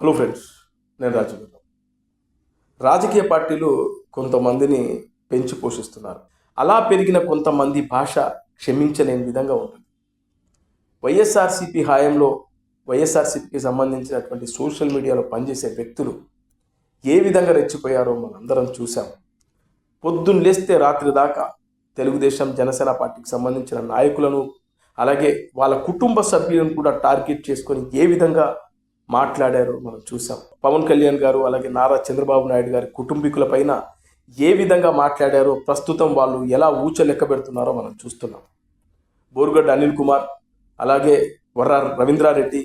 Hello friends నేను రాజు. రాజకీయ పార్టీలు కొంతమందిని పెంచి పోషిస్తున్నారు. అలా పెరిగిన కొంతమంది భాష క్షమించలేని విధంగా ఉంటుంది. వైఎస్ఆర్సీపీ హాయంలో వైఎస్ఆర్సీపీకి సంబంధించినటువంటి సోషల్ మీడియాలో పనిచేసే వ్యక్తులు ఏ విధంగా రెచ్చిపోయారో మనందరం చూసాం పొద్దున్న లేస్తే రాత్రి దాకా తెలుగుదేశం జనసేన పార్టీకి సంబంధించిన నాయకులను అలాగే వాళ్ళ కుటుంబ సభ్యులను కూడా టార్గెట్ చేసుకొని ఏ విధంగా మాట్లాడారో మనం చూసాం. పవన్ కళ్యాణ్ గారు అలాగే నారా చంద్రబాబు నాయుడు గారి కుటుంబీకుల పైన ఏ విధంగా మాట్లాడారో ప్రస్తుతం వాళ్ళు ఎలా ఊచ లెక్క పెడుతున్నారో మనం చూస్తున్నాం. బోరుగడ్డ అనిల్ కుమార్ అలాగే వర్ర రవీంద్రారెడ్డి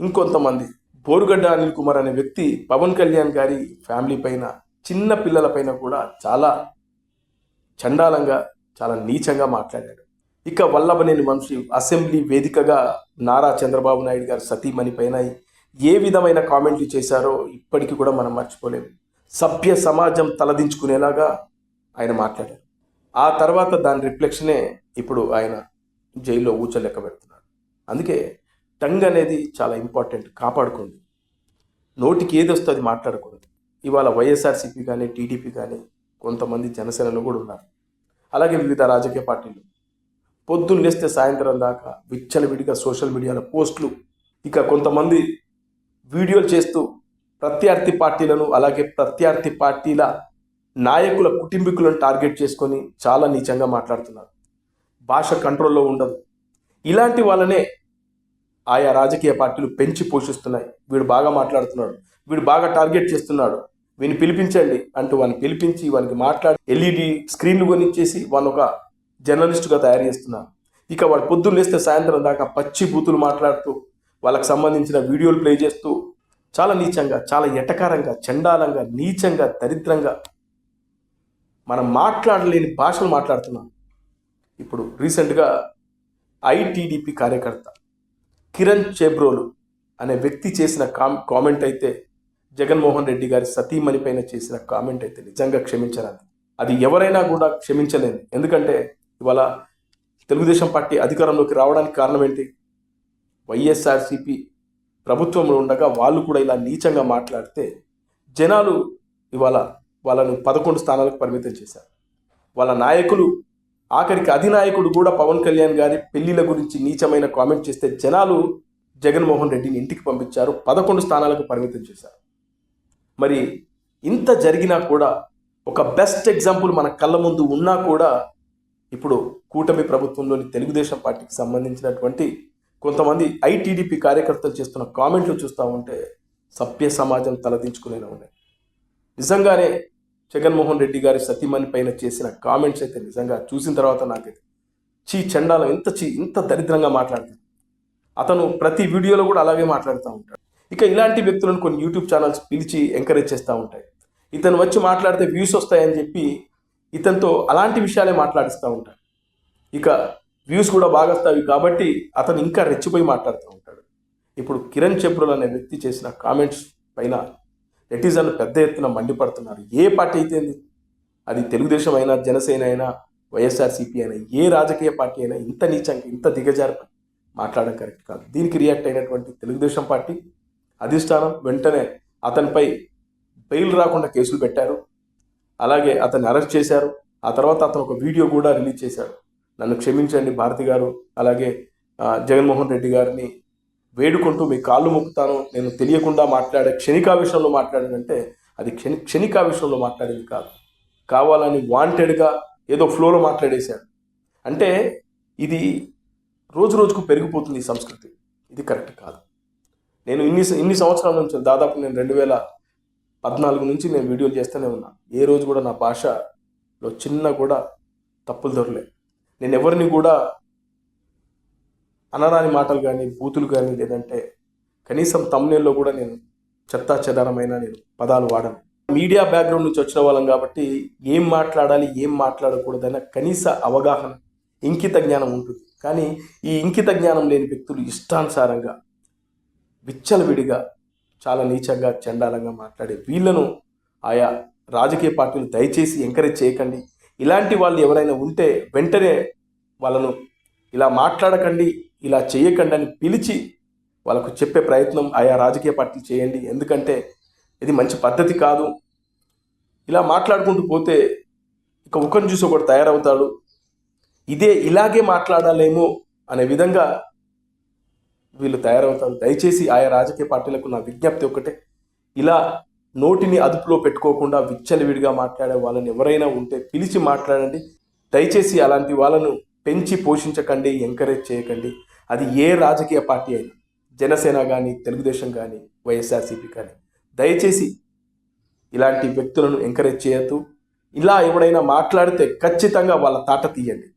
ఇంకొంతమంది. బోరుగడ్డ అనిల్ కుమార్ అనే వ్యక్తి పవన్ కళ్యాణ్ గారి ఫ్యామిలీ పైన చిన్న పిల్లల పైన కూడా చాలా చండాలంగా చాలా నీచంగా మాట్లాడాడు. ఇక వల్లభనేని వంశీ అసెంబ్లీ వేదికగా నారా చంద్రబాబు నాయుడు గారు సతీమణి పైన ఏ విధమైన కామెంట్లు చేశారో ఇప్పటికీ కూడా మనం మర్చిపోలేము. సభ్య సమాజం తలదించుకునేలాగా ఆయన మాట్లాడారు. ఆ తర్వాత దాని రిఫ్లెక్షనే ఇప్పుడు ఆయన జైల్లో ఊచలెక్క పెడుతున్నాడు అందుకే టంగ్ అనేది చాలా ఇంపార్టెంట్ కాపాడుకోండి. నోటికి ఏది వస్తుంది అది మాట్లాడకూడదు. ఇవాళ వైఎస్ఆర్సీపీ కానీ టీడీపీ కానీ కొంతమంది జనసేనలో కూడా ఉన్నారు. అలాగే వివిధ రాజకీయ పార్టీలు. పొద్దున్న లేస్తే సాయంత్రం దాకా విచ్చలవిడిగా సోషల్ మీడియాలో పోస్టులు. ఇక కొంతమంది వీడియోలు చేస్తూ ప్రత్యర్థి పార్టీలను అలాగే ప్రత్యర్థి పార్టీల నాయకుల కుటుంబీకులను టార్గెట్ చేసుకొని చాలా నీచంగా మాట్లాడుతున్నారు. భాష కంట్రోల్లో ఉండదు. ఇలాంటి వాళ్ళనే ఆయా రాజకీయ పార్టీలు పెంచి పోషిస్తున్నాయి. వీడు బాగా మాట్లాడుతున్నాడు. వీడు బాగా టార్గెట్ చేస్తున్నాడు. వీని పిలిపించండి అంటూ వాడిని పిలిపించి వానికి మాట్లాడి ఎల్ఈడి స్క్రీన్లు కొనిచ్చేసి వాని ఒక జర్నలిస్టుగా తయారు చేస్తున్నారు. ఇక వాడు పొద్దున్న లేస్తే సాయంత్రం దాకా పచ్చి బూతులు మాట్లాడుతూ వాళ్ళకి సంబంధించిన వీడియోలు ప్లే చేస్తూ చాలా నీచంగా చాలా ఎటకారంగా చండాలంగా నీచంగా దరిద్రంగా మనం మాట్లాడలేని భాషలు మాట్లాడుతున్నాం. ఇప్పుడు రీసెంట్గా ఐటీడీపీ కార్యకర్త కిరణ్ చేబ్రోలు అనే వ్యక్తి చేసిన కామ్ కామెంట్ అయితే జగన్మోహన్ రెడ్డి గారి సతీమణి పైన చేసిన కామెంట్ అయితే నిజంగా క్షమించరాదు. అది ఎవరైనా కూడా క్షమించలేదు ఎందుకంటే ఇవాళ తెలుగుదేశం పార్టీ అధికారంలోకి రావడానికి కారణం ఏంటి? వైఎస్ఆర్సిపి ప్రభుత్వంలో ఉండగా వాళ్ళు కూడా ఇలా నీచంగా మాట్లాడితే జనాలు ఇవాళ వాళ్ళను పదకొండు స్థానాలకు పరిమితం చేశారు. వాళ్ళ నాయకులు ఆఖరికి అధినాయకుడు కూడా పవన్ కళ్యాణ్ గారి పెళ్ళిల గురించి నీచమైన కామెంట్ చేస్తే జనాలు జగన్మోహన్ రెడ్డిని ఇంటికి పంపించారు పదకొండు స్థానాలకు పరిమితం చేశారు. మరి ఇంత జరిగినా కూడా ఒక బెస్ట్ ఎగ్జాంపుల్ మన కళ్ళ ముందు ఉన్నా కూడా ఇప్పుడు కూటమి ప్రభుత్వంలోని తెలుగుదేశం పార్టీకి సంబంధించినటువంటి కొంతమంది ఐటీడీపీ కార్యకర్తలు చేస్తున్న కామెంట్లు చూస్తూ ఉంటే సభ్య సమాజం తలదించుకునేలా ఉన్నాయి. నిజంగానే జగన్మోహన్ రెడ్డి గారి సతీమణి పైన చేసిన కామెంట్స్ అయితే నిజంగా చూసిన తర్వాత నాకైతే చీ చండాలం ఇంత చీ ఇంత దరిద్రంగా మాట్లాడుతుంది. అతను ప్రతి వీడియోలో కూడా అలాగే మాట్లాడుతూ ఉంటాడు. ఇక ఇలాంటి వ్యక్తులను కొన్ని యూట్యూబ్ ఛానల్స్ పిలిచి ఎంకరేజ్ చేస్తూ ఉంటాయి. ఇతను వచ్చి మాట్లాడితే వ్యూస్ వస్తాయని చెప్పి ఇతనితో అలాంటి విషయాలే మాట్లాడిస్తూ ఉంటాడు. ఇక వ్యూస్ కూడా బాగా వస్తాయి కాబట్టి అతను ఇంకా రెచ్చిపోయి మాట్లాడుతూ ఉంటాడు. ఇప్పుడు కిరణ్ చెబ్రోల్ అనే వ్యక్తి చేసిన కామెంట్స్ పైన నెటిజన్లు పెద్ద ఎత్తున మండిపడుతున్నారు. ఏ పార్టీ అయితే అది తెలుగుదేశం అయినా జనసేన అయినా వైఎస్ఆర్సీపీ అయినా ఏ రాజకీయ పార్టీ అయినా ఇంత నీచంగా ఇంత దిగజారు మాట్లాడడం కరెక్ట్ కాదు. దీనికి రియాక్ట్ అయినటువంటి తెలుగుదేశం పార్టీ అధిష్టానం వెంటనే అతనిపై బెయిల్ రాకుండా కేసులు పెట్టారు. అలాగే అతన్ని అరెస్ట్ చేశారు. ఆ తర్వాత అతను ఒక వీడియో కూడా రిలీజ్ చేశాడు. నన్ను క్షమించండి భారతి గారు. అలాగే జగన్మోహన్ రెడ్డి గారిని వేడుకుంటూ మీ కాళ్ళు మొక్కుతాను నేను తెలియకుండా మాట్లాడే క్షణికావేశంలో మాట్లాడానంటే అది క్షణి క్షణికావేశంలో మాట్లాడేది కాదు. కావాలని వాంటెడ్గా ఏదో ఫ్లోలో మాట్లాడేశాడు. అంటే ఇది రోజు రోజుకు పెరిగిపోతుంది ఈ సంస్కృతి. ఇది కరెక్ట్ కాదు. నేను ఇన్ని ఇన్ని సంవత్సరాల నుంచి దాదాపు నేను రెండు వేల పద్నాలుగు నుంచి నేను వీడియోలు చేస్తూనే ఉన్నా ఏ రోజు కూడా నా భాషలో చిన్న కూడా తప్పులు దొరలే నేను ఎవరిని కూడా అనరాని మాటలు కానీ బూతులు కానీ లేదంటే కనీసం తమ్నేల్లో కూడా నేను చెత్తా చెదారమైన నేను పదాలు వాడను. మీడియా బ్యాక్గ్రౌండ్ నుంచి వచ్చిన వాళ్ళం కాబట్టి ఏం మాట్లాడాలి ఏం మాట్లాడకూడదన్న కనీస అవగాహన ఇంకిత జ్ఞానం ఉంటుంది. కానీ ఈ ఇంకిత జ్ఞానం లేని వ్యక్తులు ఇష్టానుసారంగా విచ్చలవిడిగా చాలా నీచంగా చండాలంగా మాట్లాడే వీళ్ళను ఆయా రాజకీయ పార్టీలు దయచేసి ఎంకరేజ్ చేయకండి. ఇలాంటి వాళ్ళు ఎవరైనా ఉంటే వెంటనే వాళ్ళను ఇలా మాట్లాడకండి ఇలా చేయకండి అని పిలిచి వాళ్ళకు చెప్పే ప్రయత్నం ఆయా రాజకీయ పార్టీలు చేయండి. ఎందుకంటే ఇది మంచి పద్ధతి కాదు. ఇలా మాట్లాడుకుంటూ పోతే ఇక ఒకరిని చూసి ఒకటి తయారవుతాడు. ఇదే ఇలాగే మాట్లాడాలేమో అనే విధంగా వీళ్ళు తయారవుతారు. దయచేసి ఆయా రాజకీయ పార్టీలకు నా విజ్ఞప్తి ఒకటే ఇలా నోటిని అదుపులో పెట్టుకోకుండా విచ్చలవిడిగా మాట్లాడే వాళ్ళని ఎవరైనా ఉంటే పిలిచి మాట్లాడండి. దయచేసి అలాంటి వాళ్ళను పెంచి పోషించకండి ఎంకరేజ్ చేయకండి. అది ఏ రాజకీయ పార్టీ అయినా జనసేన కానీ తెలుగుదేశం కానీ వైఎస్ఆర్సీపీ కానీ. దయచేసి ఇలాంటి వ్యక్తులను ఎంకరేజ్ చేయొద్దు. ఇలా ఎవడైనా మాట్లాడితే ఖచ్చితంగా వాళ్ళ తాట తీయండి.